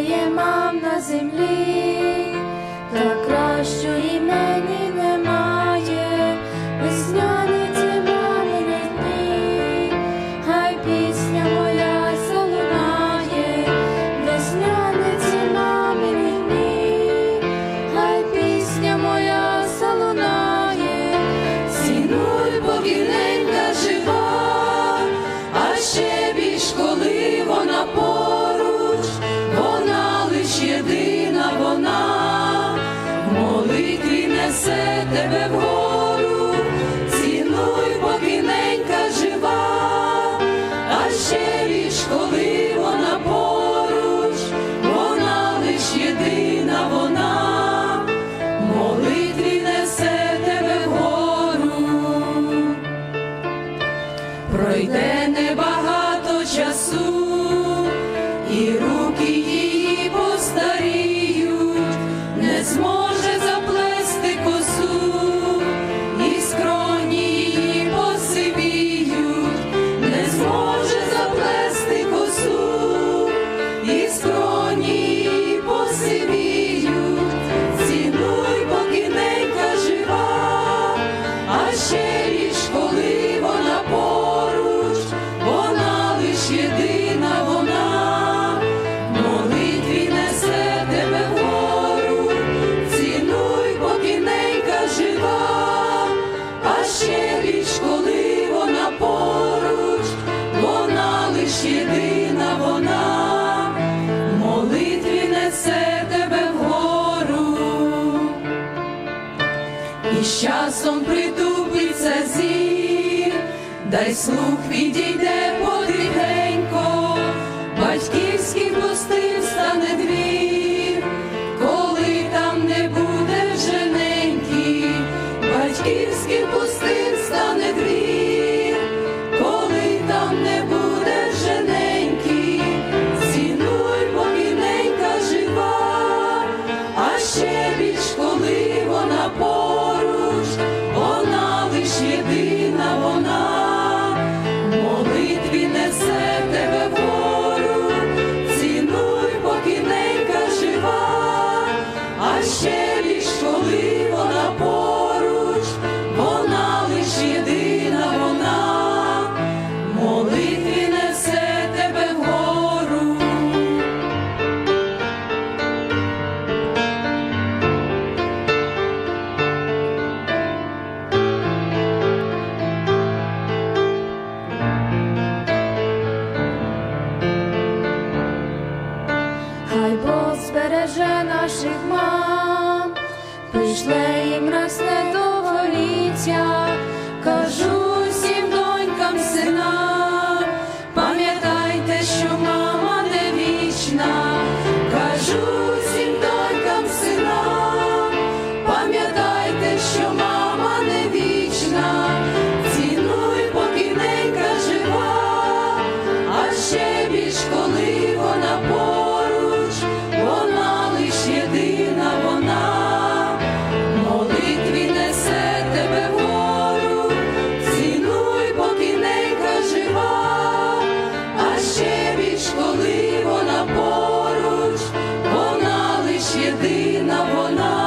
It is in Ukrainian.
своє мам на землі та кращої. вона, молитві несе тебе вгору, і з часом притупиться зір, дай слух відійде потихенько, батьківський пустив стане двір, коли там не буде жененьки, батьківський пустив стане двір. worship you. Бог збереже наших мам, пришле їм росне довголіття, кажу. людина вона.